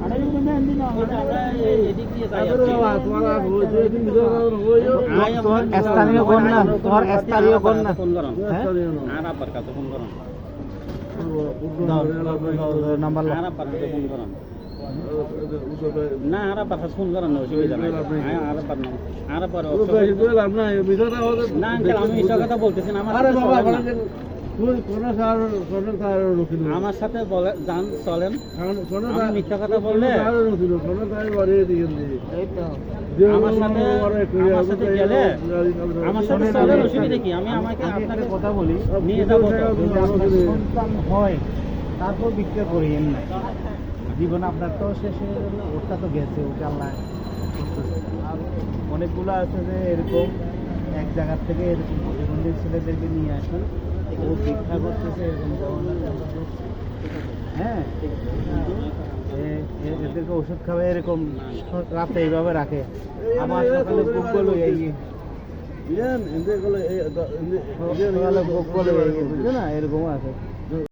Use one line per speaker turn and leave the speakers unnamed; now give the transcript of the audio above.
না? আরে
কিন্তু না না?
তোমার
স্থানীয় স্থানীয়?
ফোন করুন
হ্যাঁ? নাম্বার
না আর কাছে ফোন করুন না অসুবিধা নাই। আয় আর আব্বার নাম আর
হলো
না আমি কথা বলতেছি না আমার আমার সাথে বলে যান চলেন। মিথ্যা কথা বললে আমার সাথে আমার সাথে গেলে আমার সাথে চলেন অসুবিধা কি আমি আমাকে আপনাকে
কথা বলি।
নিয়ে যাব
সন্তান হয় তারপর বিক্রি করিয়েন না জীবন আপনার তো শেষে ওটা তো গেছে ওটা আল্লাহ আর অনেকগুলো আছে যে এরকম এক জায়গার থেকে এরকম প্রতিবন্ধী ছেলেদেরকে নিয়ে আসে ও ভিক্ষা করতেছে এরকম। হ্যাঁ এদেরকে ওষুধ খাবে এরকম রাতে এইভাবে রাখে। আমার সকালে বুক করল এই এরকম আছে।